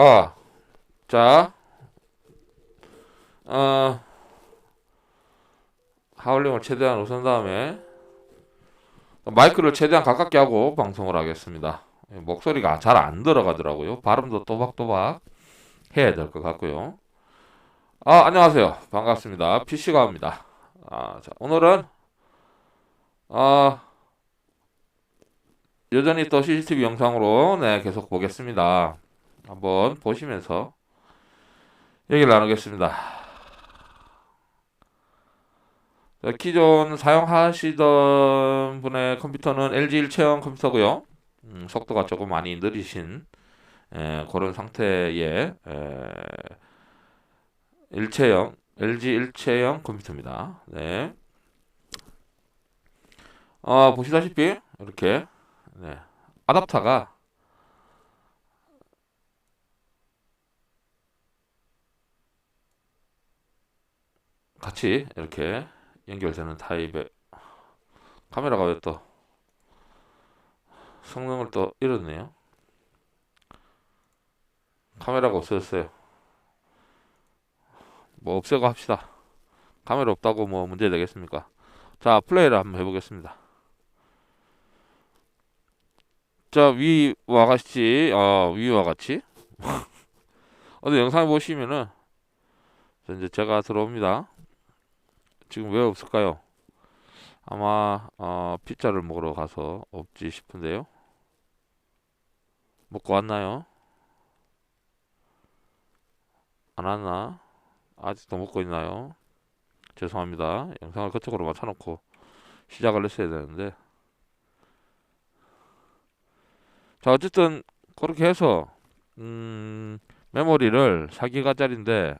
아, 자, 어, 하울링을 최대한 웃은 다음에 마이크를 최대한 가깝게 하고 방송을 하겠습니다. 목소리가 잘 안 들어가더라고요. 발음도 또박또박 해야 될 것 같고요. 아, 안녕하세요. 반갑습니다. PC가입니다. 아, 자, 오늘은 아, 여전히 또 CCTV 영상으로 네, 계속 보겠습니다. 한번 보시면서 얘기를 나누겠습니다. 자, 기존 사용하시던 분의 컴퓨터는 LG 일체형 컴퓨터고요. 음, 속도가 조금 많이 느리신 에, 그런 상태의 에, 일체형 LG 일체형 컴퓨터입니다. 네. 어, 보시다시피 이렇게 네. 아답터가 같이 이렇게 연결되는 타입의 카메라가 왜 또 성능을 또 잃었네요. 카메라가 없어졌어요. 뭐 없애고 합시다. 카메라 없다고 뭐 문제 되겠습니까? 자, 플레이를 한번 해보겠습니다. 자, 위와 같이, 어, 위와 같이. 어디 영상에 보시면은, 자, 이제 제가 들어옵니다. 지금 왜 없을까요? 아마, 어, 피자를 먹으러 가서 없지 싶은데요. 먹고 왔나요? 안 왔나? 아직도 먹고 있나요? 죄송합니다. 영상을 그쪽으로 맞춰놓고 시작을 했어야 되는데. 자, 어쨌든 그렇게 해서 음, 메모리를 4기가짜리인데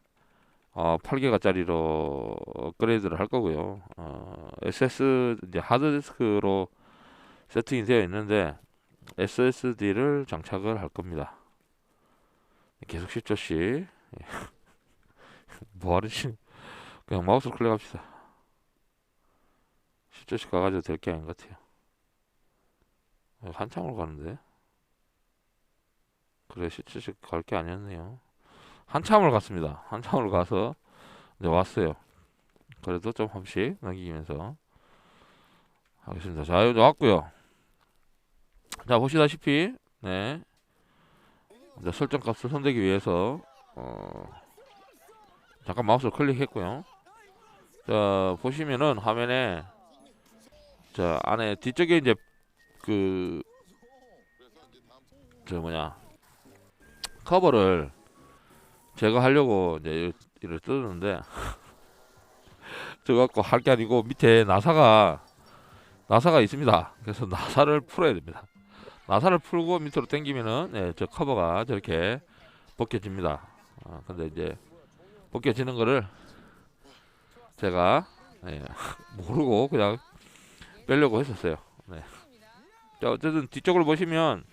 어, 8기가짜리로 업그레이드를 할 거고요. 어, SS 이제 하드디스크로 세팅이 되어 있는데 SSD를 장착을 할 겁니다. 계속 10조씩 뭐 하르시 그냥 마우스 클릭합시다. 10조씩 가가지고 될 게 아닌 것 같아요. 한참으로 가는데. 그래 시트식 갈게 아니었네요. 한참을 갔습니다. 한참을 가서 이제 왔어요. 그래도 좀 한씩 넘기면서 하겠습니다. 자, 여기 왔고요. 자, 보시다시피 네. 이제 설정 값을 선택하기 위해서 어 잠깐 마우스를 클릭했고요. 자, 보시면은 화면에 자, 안에 뒤쪽에 이제 그 저 뭐냐 커버를 제거하려고 이제 이를 뜯었는데 저거 갖고 할 게 아니고 밑에 나사가 나사가 있습니다. 그래서 나사를 풀어야 됩니다. 나사를 풀고 밑으로 당기면은 네, 저 커버가 저렇게 벗겨집니다. 아, 근데 이제 벗겨지는 거를 제가 네, 모르고 그냥 빼려고 했었어요. 네. 자, 어쨌든 뒤쪽을 보시면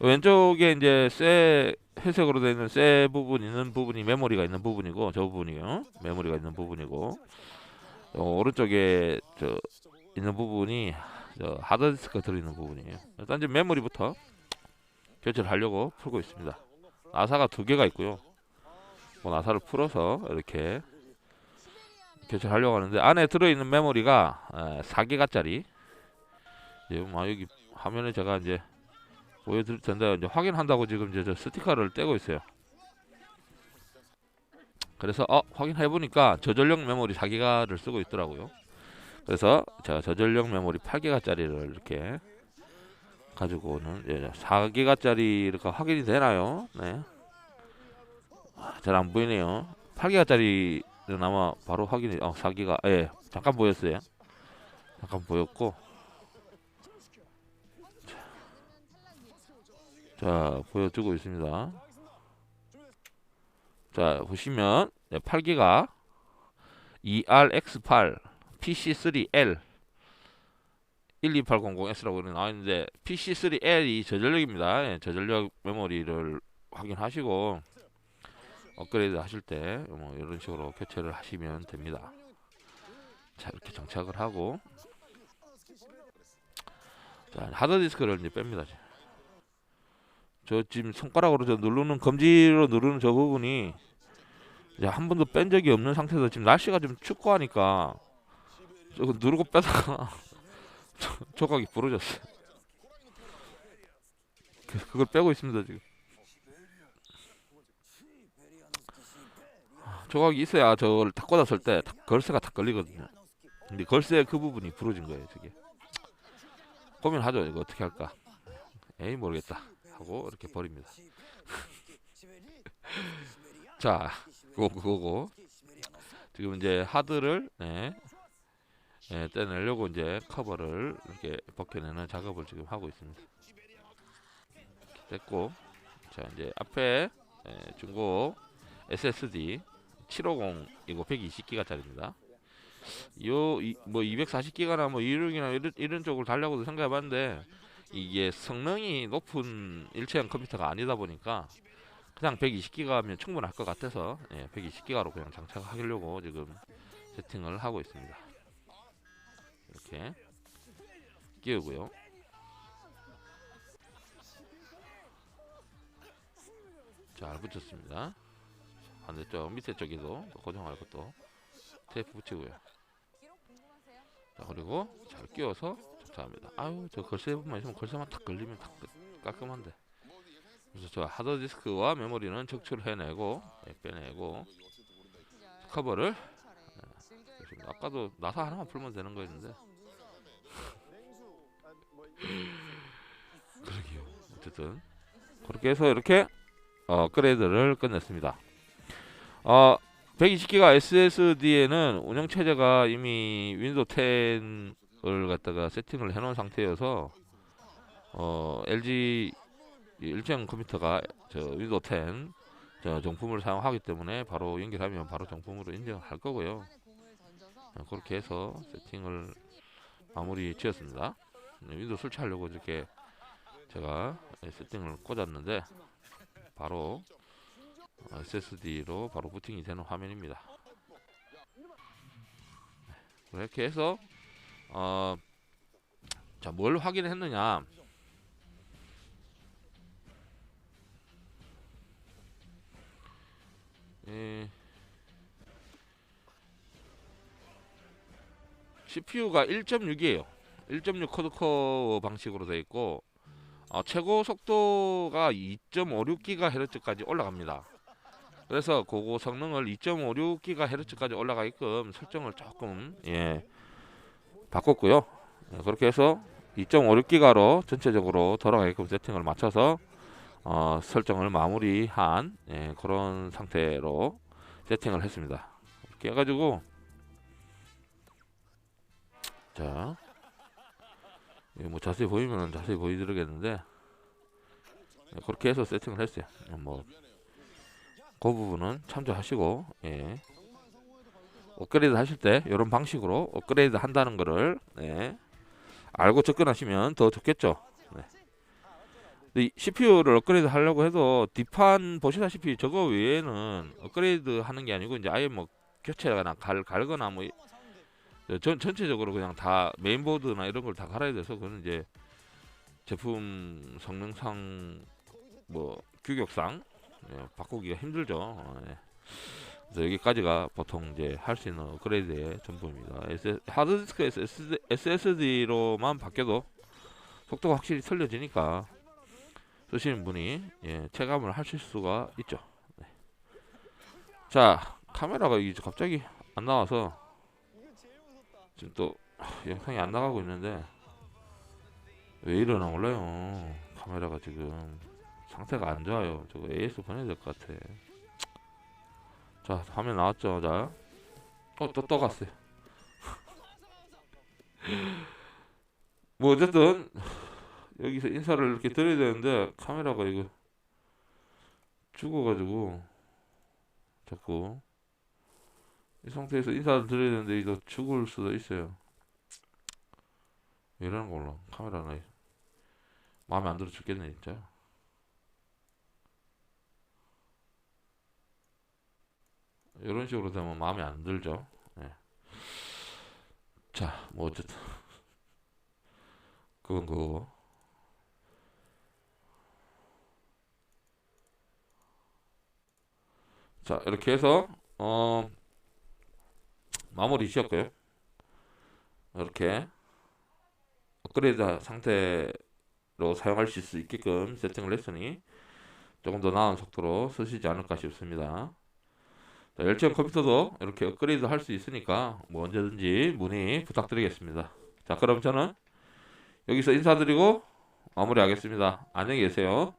왼쪽에 이제 쇠 회색으로 되어 있는 쇠 부분 있는 부분이 메모리가 있는 부분이고 저 부분이요. 메모리가 있는 부분이고. 어, 오른쪽에 저 있는 부분이 저 하드디스크가 들어있는 부분이에요. 일단 이제 메모리부터 교체를 하려고 풀고 있습니다. 나사가 두 개가 있고요. 뭐 나사를 풀어서 이렇게 교체를 하려고 하는데 안에 들어있는 메모리가 4기가짜리. 뭐 여기 화면에 제가 이제 보여드릴 텐데 이제 확인한다고 지금 이제 저 스티커를 떼고 있어요. 그래서 어 확인해 보니까 저전력 메모리 4기가를 쓰고 있더라고요. 그래서 제가 저전력 메모리 8기가짜리를 이렇게 가지고 오는 예, 4기가짜리가 확인이 되나요? 네. 잘안 보이네요. 8기가짜리는 아마 바로 확인이 어 4기가 예 잠깐 보였어요. 잠깐 보였고 자 보여주고 있습니다. 자 보시면 8기가 ERX8 PC3L 12800S라고 나와 있는데 PC3L이 저전력입니다. 예, 저전력 메모리를 확인하시고 업그레이드 하실 때 뭐 이런 식으로 교체를 하시면 됩니다. 자 이렇게 장착을 하고 자 하드디스크를 이제 뺍니다 저 지금 손가락으로 저 누르는 검지로 누르는 저 부분이 이제 한 번도 뺀 적이 없는 상태에서 지금 날씨가 좀 춥고 하니까 저거 누르고 빼다가 저- 조각이 부러졌어요. 그, 그걸 빼고 있습니다 지금. 조각이 있어야 저걸 탁 꽂았을 때 탁- 걸쇠가 탁 걸리거든요. 근데 걸쇠 그 부분이 부러진 거예요 저게. 고민하죠 이거 어떻게 할까. 에이 모르겠다 하고 이렇게 버립니다. 자, 그거 그거고 지금 이제 하드를 네, 네, 떼내려고 이제 커버를 이렇게 벗겨내는 작업을 지금 하고 있습니다. 됐고, 자 이제 앞에 예, 중고 SSD 750 이거 120기가짜리입니다. 요뭐 240기가나 뭐 266이나 이런, 이런 쪽을 달려고도 생각해봤는데 이게 성능이 높은 일체형 컴퓨터가 아니다 보니까 그냥 120기가면 충분할 것 같아서 예, 120기가로 그냥 장착하려고 지금 세팅을 하고 있습니다. 이렇게 끼우고요. 잘 붙였습니다. 반대쪽 밑에 쪽에도 또 고정할 것도 테이프 붙이고요. 자, 그리고 잘 끼워서 접착합니다. 아유 저 걸쇠만 있으면 걸쇠만 탁 걸리면 탁 깔끔한데. 그래서 저 하드디스크와 메모리는 적출해내고 예, 빼내고 커버를 그렇습니다. 아까도 나사 하나만 풀면 되는 거였는데 그러게요. 어쨌든 그렇게 해서 이렇게 어, 업그레이드를 끝냈습니다. 어, 120기가 SSD에는 운영 체제가 이미 윈도우 10 을 갖다가 세팅을 해놓은 상태여서 어, LG 일정 컴퓨터가 저 윈도우 10 저 정품을 사용하기 때문에 바로 연결하면 바로 정품으로 인정할 거고요. 어, 그렇게 해서 세팅을 마무리 지었습니다. 네, 윈도우 설치하려고 이렇게 제가 세팅을 꽂았는데 바로 어, SSD로 바로 부팅이 되는 화면입니다. 네, 이렇게 해서 어, 자 뭘 확인했느냐? 예, CPU가 1.6이에요. 1.6 쿼드코어 방식으로 되어 있고 어, 최고 속도가 2.56GHz까지 올라갑니다. 그래서 그거 성능을 2.56GHz까지 올라가게끔 설정을 조금 예 바꿨고요. 예, 그렇게 해서 2.56기가로 전체적으로 돌아가게끔 세팅을 맞춰서 어, 설정을 마무리한 예, 그런 상태로 세팅을 했습니다. 이렇게 해가지고 자, 뭐 자세히 보이면 자세히 보여드리겠는데 예, 그렇게 해서 세팅을 했어요. 예, 뭐, 그 부분은 참조하시고, 예. 업그레이드 하실 때 이런 방식으로 업그레이드 한다는 거를 예, 알고 접근하시면 더 좋겠죠. 네. CPU를 업그레이드 하려고 해도 뒷판 보시다시피 저거 외에는 업그레이드 하는 게 아니고 이제 아예 뭐 교체나 갈 갈거나 뭐 전, 전체적으로 그냥 다 메인보드나 이런 걸 다 갈아야 돼서 그건 이제 제품 성능상 뭐 규격상 예, 바꾸기가 힘들죠. 어, 예. 그래서 여기까지가 보통 이제 할 수 있는 업그레이드의 전부입니다. SS, 하드디스크에서 SSD로만 바뀌어도 속도가 확실히 틀려지니까 쓰시는 분이 예, 체감을 하실 수가 있죠. 네. 자 카메라가 이제 갑자기 안 나와서 지금 또 영상이 안 나가고 있는데 왜 이러나 몰라요 카메라가 지금 상태가 안 좋아요 저거 AS 보내야 될 것 같아 자 화면 나왔죠 자 어 또 떠갔어요 뭐 어쨌든 여기서 인사를 이렇게 드려야 되는데 카메라가 이거 죽어가지고 자꾸 이 상태에서 인사를 드려야 되는데 이거 죽을 수도 있어요. 왜 이러는 거 몰라. 카메라나 마음에 안 들어 죽겠네 진짜. 이런 식으로 되면 마음에 안 들죠. 예. 자, 뭐 어쨌든 그건 그거. 자, 이렇게 해서 어 마무리 지었고요. 이렇게 업그레이드 상태로 사용하실 수 있게끔 세팅을 했으니 조금 더 나은 속도로 쓰시지 않을까 싶습니다. 자, 열정 컴퓨터도 이렇게 업그레이드 할 수 있으니까 뭐 언제든지 문의 부탁드리겠습니다. 자, 그럼 저는 여기서 인사드리고 마무리하겠습니다. 안녕히 계세요.